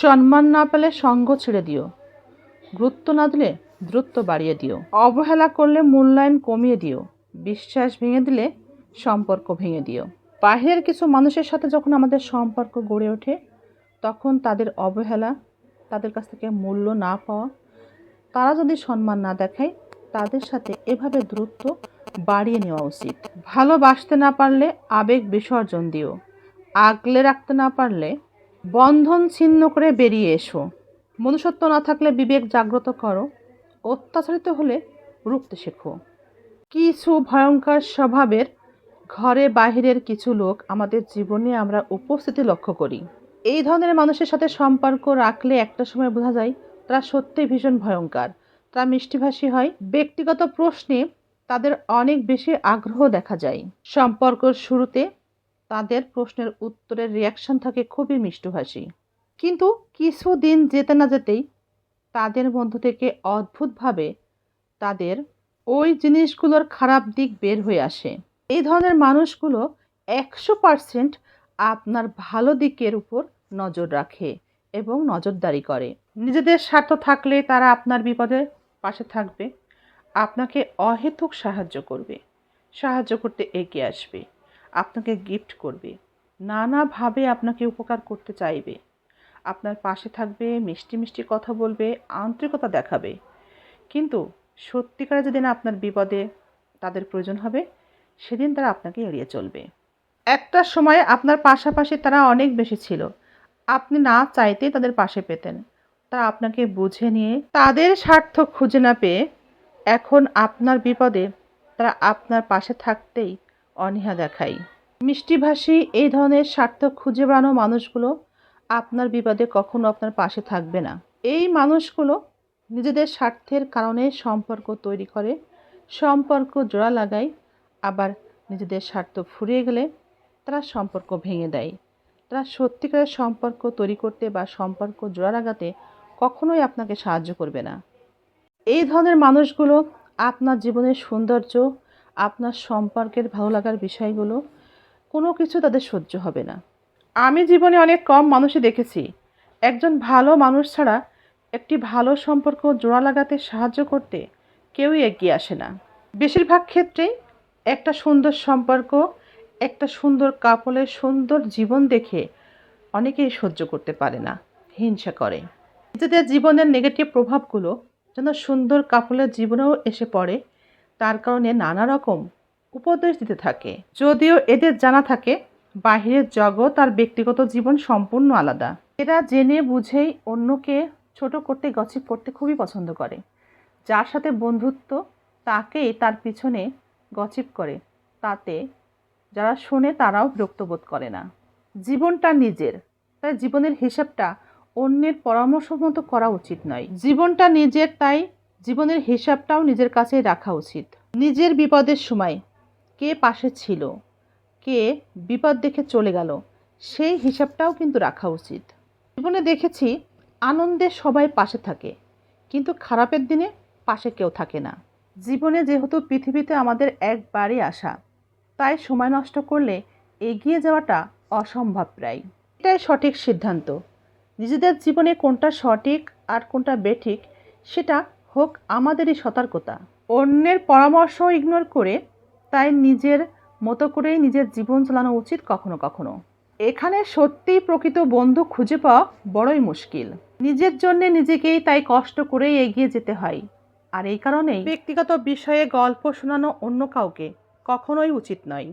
সম্মান না পেলে সঙ্গ ছেড়ে দিও। গুরুত্ব না দিলে দ্রুত বাড়িয়ে দিও। অবহেলা করলে মূল্যায়ন কমিয়ে দিও। বিশ্বাস ভেঙে দিলে সম্পর্ক ভেঙে দিও। বাহিরের কিছু মানুষের সাথে যখন আমাদের সম্পর্ক গড়ে ওঠে, তখন তাদের অবহেলা, তাদের কাছ থেকে মূল্য না পাওয়া, তারা যদি সম্মান না দেখায়, তাদের সাথে এভাবে দূরত্ব বাড়িয়ে নেওয়া উচিত। ভালোবাসতে না পারলে আবেগ বিসর্জন দিও। আগলে রাখতে না পারলে বন্ধন ছিন্ন করে বেরিয়ে এসো। মনুষ্যত্ব না থাকলে বিবেক জাগ্রত করো। অত্যাচারিত হলে রুখতে শেখো। কিছু ভয়ঙ্কর স্বভাবের ঘরে বাহিরের কিছু লোক আমাদের জীবনে আমরা উপস্থিতি লক্ষ্য করি। এই ধরনের মানুষের সাথে সম্পর্ক রাখলে একটা সময় বোঝা যায় তারা সত্যিই ভীষণ ভয়ঙ্কর। তারা মিষ্টিভাষী হয়। ব্যক্তিগত প্রশ্নে তাদের অনেক বেশি আগ্রহ দেখা যায়। সম্পর্কর শুরুতে তাদের প্রশ্নের উত্তরের রিয়াকশন থাকে খুবই মিষ্টভাষী কিন্তু কিছুদিন যেতে না যেতেই তাদের মধ্য থেকে অদ্ভুতভাবে তাদের ওই জিনিসগুলোর খারাপ দিক বের হয়ে আসে। এই ধরনের মানুষগুলো একশো পারসেন্ট আপনার ভালো দিকের উপর নজর রাখে এবং নজরদারি করে। নিজেদের স্বার্থ থাকলে তারা আপনার বিপদে পাশে থাকবে। আপনাকে অহেতুক সাহায্য করবে। সাহায্য করতে এগিয়ে আসবে। আপনাকে গিফট করবে। নানাভাবে আপনাকে উপকার করতে চাইবে। আপনার পাশে থাকবে, মিষ্টি মিষ্টি কথা বলবে, আন্তরিকতা দেখাবে। কিন্তু সত্যিকারে যেদিন আপনার বিপদে তাদের প্রয়োজন হবে, সেদিন তারা আপনাকে এড়িয়ে চলবে। একটা সময় আপনার পাশাপাশি তারা অনেক বেশি ছিল। আপনি না চাইতেই তাদের পাশে পেতেন। তারা আপনাকে বুঝে নিয়ে তাদের স্বার্থ খুঁজে না পেয়ে এখন আপনার বিপদে তারা আপনার পাশে থাকতেই অনীহা দেখায় মিষ্টিভাষী এই ধরনের স্বার্থ খুঁজে বেড়ানো মানুষগুলো আপনার বিপদে কখনো আপনার পাশে থাকবে না। এই মানুষগুলো নিজেদের স্বার্থের কারণে সম্পর্ক তৈরি করে, সম্পর্ক জোড়া লাগায়, আবার নিজেদের স্বার্থ ফুরিয়ে গেলে তারা সম্পর্ক ভেঙে দেয়। তারা সত্যিকারের সম্পর্ক তৈরি করতে বা সম্পর্ক জোড়া লাগাতে কখনোই আপনাকে সাহায্য করবে না। এই ধরনের মানুষগুলো আপনার জীবনের সৌন্দর্য আপনার সম্পর্কের ভালো লাগার বিষয়গুলো, কোনো কিছু তাদের সহ্য হবে না। আমি জীবনে অনেক কম মানুষই দেখেছি। একজন ভালো মানুষ ছাড়া একটি ভালো সম্পর্ক জোড়া লাগাতে সাহায্য করতে কেউই এগিয়ে আসে না। বেশিরভাগ ক্ষেত্রেই একটা সুন্দর সম্পর্ক, একটা সুন্দর কাপলের সুন্দর জীবন দেখে অনেকেই সহ্য করতে পারে না, হিংসা করে। নিজেদের জীবনের নেগেটিভ প্রভাবগুলো যেন সুন্দর কাপলের জীবনেও এসে পড়ে তার কারণে নানা রকম উপদেশ দিতে থাকে। যদিও এদের জানা থাকে, বাহিরের জগৎ আর ব্যক্তিগত জীবন সম্পূর্ণ আলাদা। এরা জেনে বুঝেই অন্যকে ছোট করতে গছিপ করতে খুবই পছন্দ করে। যার সাথে বন্ধুত্ব, তাকেই তার পিছনে গছিপ করে। তাতে যারা শোনে, তারাও বিরক্ত বোধ করে না। জীবনটা নিজের, তাই জীবনের হিসাবটা অন্যের পরামর্শ মতো করা উচিত নয়। জীবনটা নিজের, তাই জীবনের হিসাবটাও নিজের কাছেই রাখা উচিত। নিজের বিপদের সময় কে পাশে ছিল, কে বিপদ দেখে চলে গেল, সেই হিসাবটাও কিন্তু রাখা উচিত। জীবনে দেখেছি আনন্দে সবাই পাশে থাকে, কিন্তু খারাপের দিনে পাশে কেউ থাকে না। জীবনে যেহেতু পৃথিবীতে আমাদের একবারই আসা তাই সময় নষ্ট করলে এগিয়ে যাওয়াটা অসম্ভব প্রায়। এটাই সঠিক সিদ্ধান্ত। নিজেদের জীবনে কোনটা সঠিক আর কোনটা বেঠিক, সেটা হোক আমাদেরই সতর্কতা। অন্যের পরামর্শ ইগনোর করে তাই নিজের মতো করেই নিজের জীবন চালানো উচিত কখনো কখনো। এখানে সত্যিই প্রকৃত বন্ধু খুঁজে পাওয়া বড়ই মুশকিল। নিজের জন্য নিজেকেই তাই কষ্ট করেই এগিয়ে যেতে হয়। আর এই কারণেই ব্যক্তিগত বিষয়ে গল্প শোনানো অন্য কাউকে কখনোই উচিত নয়।